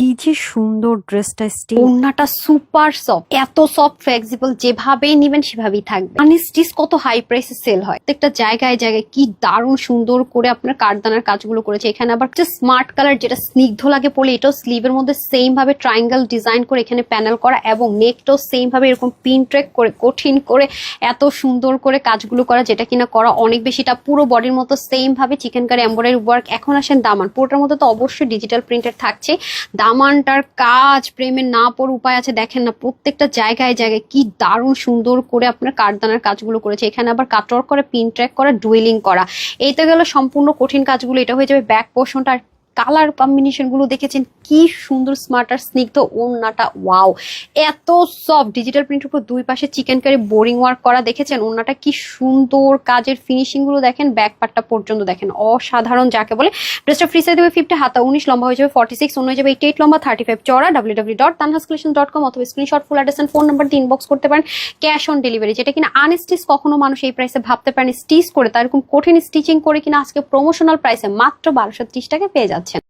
কি যে সুন্দর ড্রেসটা স্টিচ ওড়নাটা সুপার সফট। এত সফট ফ্লেক্সিবল যেভাবে নিবেন সেভাবেই থাকবে। মানে স্টিচ কত হাই প্রাইসে সেল হয়। প্রত্যেকটা জায়গায় জায়গায় কি দারুণ সুন্দর করে আপনার কাঠদানার কাজগুলো করেছে। এখানে আবার স্মার্ট কালার যেটা স্নিগ্ধ লাগে পড়লে এটাও স্লিভের মধ্যে সেম ভাবে ট্রায়াঙ্গেল ডিজাইন করে এখানে প্যানেল করা এবং নেকটাও সেম ভাবে এরকম পিন ট্রেক করে, কঠিন করে, এত সুন্দর করে কাজগুলো করা, যেটা কিনা করা অনেক বেশিটা পুরো বডির মতো সেম ভাবে চিকেন কারি এম্বয়ডারি ওয়ার্ক এখন আসেন দামান। পুরোটার মধ্যে তো অবশ্যই ডিজিটাল প্রিন্টেড থাকছে। দামানটার কাজ প্রেমের না পর উপায় আছে, দেখেন না, প্রত্যেকটা জায়গায় জায়গায় কি দারুণ সুন্দর করে আপনার কাঠদানার কাজগুলো করেছে। এখানে আবার কাটর করে পিন ট্র্যাক করা ডুয়েলিং করা। এই তো গেল সম্পূর্ণ কঠিন কাজগুলো, এটা হয়ে যাবে ব্যাক পোর্শনটা আর কালার কম্বিনেশনগুলো দেখেছেন, কি সুন্দর স্মার্ট আর স্নিগ্ধ ওড়নাটা ওয়াও এত সফট ডিজিটাল প্রিন্টের উপর দুই পাশে চিকেন কারি বোরিং ওয়ার্ক করা দেখেছেন, ওড়নাটা কি সুন্দর কাজের ফিনিশিংগুলো দেখেন ব্যাক পার্টটা পর্যন্ত দেখেন, অসাধারণ যাকে বলে। ড্রেসটা ফ্রি সাইজ দেবে ফিফটি হাতা উনিশ, লম্বা হয়ে যাবে ফর্টি সিক্স অন্য হয়ে যাবে এইটি এইট লম্বা থার্টি ফাইভ চড়া W W dot Tanhas collection dot com অথবা screenshot full address phone number দিয়ে ইনবক্স করতে পারেন ক্যাশ অন ডেলিভারি যেটা কিনা আনস্টিচ কখনো মানুষ এই প্রাইসে ভাবতে পারেন স্টিচ করে, তার এরকম কঠিন স্টিচিং করে কিনা আজকে প্রমোশনাল প্রাইসে মাত্র বারোশো ত্রিশ টাকা পেয়ে যাচ্ছে।